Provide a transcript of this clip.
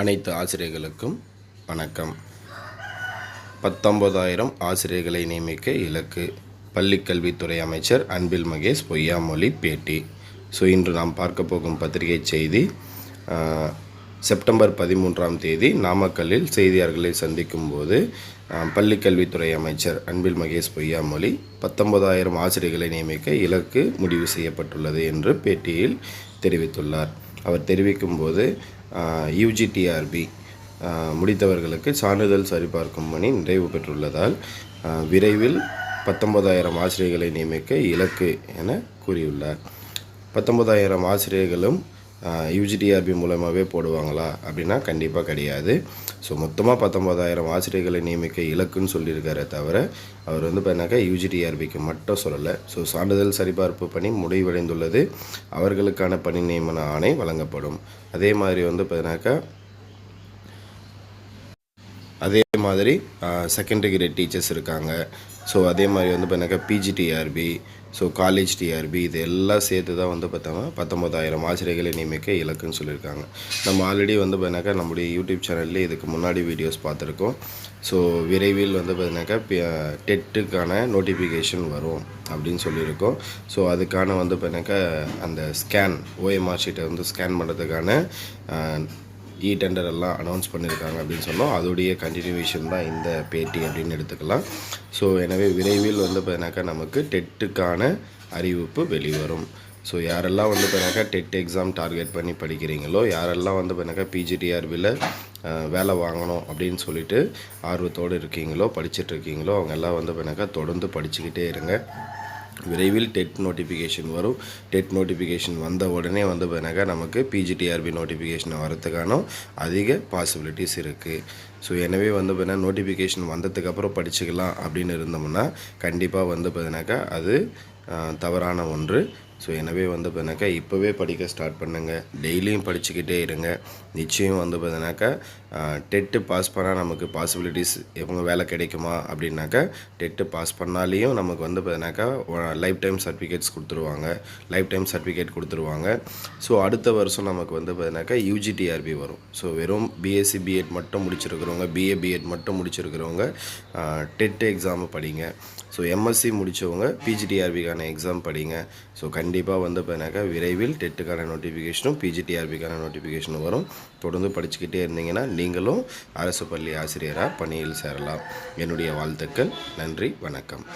அனைத்து ஆசிரியர்களுக்கும் வணக்கம். பத்தொன்பதாயிரம் ஆசிரியர்களை நியமிக்க இலக்கு. பள்ளிக்கல்வித்துறை அமைச்சர் அன்பில் மகேஷ் பொய்யாமொழி பேட்டி. ஸோ இன்று நாம் பார்க்க போகும் பத்திரிகை செய்தி செப்டம்பர் பதிமூன்றாம் தேதி நாமக்கல்லில் செய்தியாளர்களை சந்திக்கும் போது பள்ளிக்கல்வித்துறை அமைச்சர் அன்பில் மகேஷ் பொய்யாமொழி பத்தொன்பதாயிரம் ஆசிரியர்களை நியமிக்க இலக்கு முடிவு செய்யப்பட்டுள்ளது என்று பேட்டியில் தெரிவித்துள்ளார். அவர் தெரிவிக்கும் போது யூஜிடிஆர்பி முடித்தவர்களுக்கு சான்றிதழ் சரிபார்க்கும் பணி நிறைவு பெற்றுள்ளதால் விரைவில் பத்தொன்பதாயிரம் ஆசிரியர்களை நியமிக்க இலக்கு என கூறியுள்ளார். பத்தொன்பதாயிரம் ஆசிரியர்களும் யூஜிடிஆர்பி மூலமாகவே போடுவாங்களா? அப்படின்னா கண்டிப்பாக கிடையாது. ஸோ மொத்தமாக பத்தொம்பதாயிரம் ஆசிரியர்களை நியமிக்க இலக்குன்னு சொல்லியிருக்காரே தவிர அவர் வந்து பார்த்தீங்கன்னாக்கா யூஜிடிஆர்பிக்கு மட்டும் சொல்லலை. ஸோ சான்றிதழ் சரிபார்ப்பு பணி முடிவடைந்துள்ளது. அவர்களுக்கான பணி நியமன ஆணை வழங்கப்படும். அதே மாதிரி வந்து பார்த்தீங்கன்னாக்கா அதே மாதிரி செகண்ட் கிரேட் டீச்சர்ஸ் இருக்காங்க. ஸோ அதே மாதிரி வந்து பார்த்தீங்கன்னாக்கா பிஜிடிஆர்பி ஸோ காலேஜ் டிஆர்பி இது எல்லாம் சேர்த்து தான் வந்து பார்த்தோம்னா பத்தொம்பதாயிரம் ஆசிரியர்களை நியமிக்க இலக்குன்னு சொல்லியிருக்காங்க. நம்ம ஆல்ரெடி வந்து பார்த்தீங்கன்னாக்கா நம்முடைய யூடியூப் சேனல்லே இதுக்கு முன்னாடி வீடியோஸ் பார்த்துருக்கோம். ஸோ விரைவில் வந்து பார்த்தீங்கன்னாக்கா டெட்டுக்கான நோட்டிஃபிகேஷன் வரும் அப்படின்னு சொல்லியிருக்கோம். ஸோ அதுக்கான வந்து பார்த்தீங்கன்னாக்கா அந்த ஸ்கேன் ஓஎம்ஆர் ஷீட்டை வந்து ஸ்கேன் பண்ணுறதுக்கான E இ டெண்டர் எல்லாம் அனௌன்ஸ் பண்ணியிருக்காங்க அப்படின்னு சொன்னோம். அதோடைய கண்டினியூவேஷன் தான் இந்த பேட்டி அப்படின்னு எடுத்துக்கலாம். ஸோ எனவே விரைவில் வந்து பார்த்தினாக்கா நமக்கு டெட்டுக்கான அறிவிப்பு வெளிவரும். ஸோ யாரெல்லாம் வந்து பார்த்தினாக்கா டெட் எக்ஸாம் டார்கெட் பண்ணி படிக்கிறீங்களோ யாரெல்லாம் வந்து பார்த்தீங்கன்னாக்கா பிஜிடிஆர்பியில் வேலை வாங்கணும் அப்படின்னு சொல்லிட்டு ஆர்வத்தோடு இருக்கீங்களோ படிச்சுட்டு இருக்கீங்களோ அவங்க எல்லாம் வந்து பார்த்தீங்கன்னாக்கா தொடர்ந்து படிச்சுக்கிட்டே இருங்க. விரைவில் டெட் நோட்டிஃபிகேஷன் வரும். டெட் நோட்டிஃபிகேஷன் வந்த உடனே வந்து பார்த்தீங்கன்னாக்கா நமக்கு பிஜிடிஆர்பி நோட்டிஃபிகேஷன் வரத்துக்கான அதிக பாசிபிலிட்டிஸ் இருக்குது ஸோ எனவே வந்து பார்த்தீங்கன்னா நோட்டிஃபிகேஷன் வந்ததுக்கப்புறம் படிச்சுக்கலாம் அப்படின்னு இருந்தோம்னா கண்டிப்பாக வந்து பார்த்தீங்கன்னாக்கா அது தவறான ஒன்று. ஸோ எனவே வந்து பார்த்தீங்கன்னாக்கா இப்போவே படிக்க ஸ்டார்ட் பண்ணுங்கள் டெய்லியும் படிச்சுக்கிட்டே இருங்க. நிச்சயம் வந்து பார்த்தீங்கன்னாக்கா டெட்டு பாஸ் பண்ணால் நமக்கு பாசிபிலிட்டிஸ் இவங்க வேலை கிடைக்குமா அப்படின்னாக்கா டெட்டு பாஸ் பண்ணாலேயும் நமக்கு வந்து பார்த்தீங்கன்னாக்கா லைஃப் டைம் சர்டிஃபிகேட்ஸ் கொடுத்துருவாங்க. லைஃப் டைம் சர்டிஃபிகேட் கொடுத்துருவாங்க. ஸோ அடுத்த வருஷம் நமக்கு வந்து பார்த்தீங்கன்னாக்கா யூஜிடிஆர்பி வரும். ஸோ வெறும் பிஎஸ்சி பிஎட் மட்டும் முடிச்சிருக்கிறவங்க பிஏ பிஎட் மட்டும் முடிச்சிருக்கிறவங்க டெட்டு எக்ஸாமு படிங்க. ஸோ எம்எஸ்சி முடித்தவங்க பிஜிடிஆர்பிக்கான எக்ஸாம் படிங்க. ஸோ கண்டிப்பாக வந்து பார்த்தினாக்கா விரைவில் டெட்டுக்கான நோட்டிஃபிகேஷனும் பிஜிடிஆர்பிக்கான நோட்டிஃபிகேஷனும் வரும். தொடர்ந்து படிச்சுக்கிட்டே இருந்தீங்கன்னா நீங்களும் அரசு பள்ளி ஆசிரியராக பணியில் சேரலாம். என்னுடைய வாழ்த்துக்கள். நன்றி. வணக்கம்.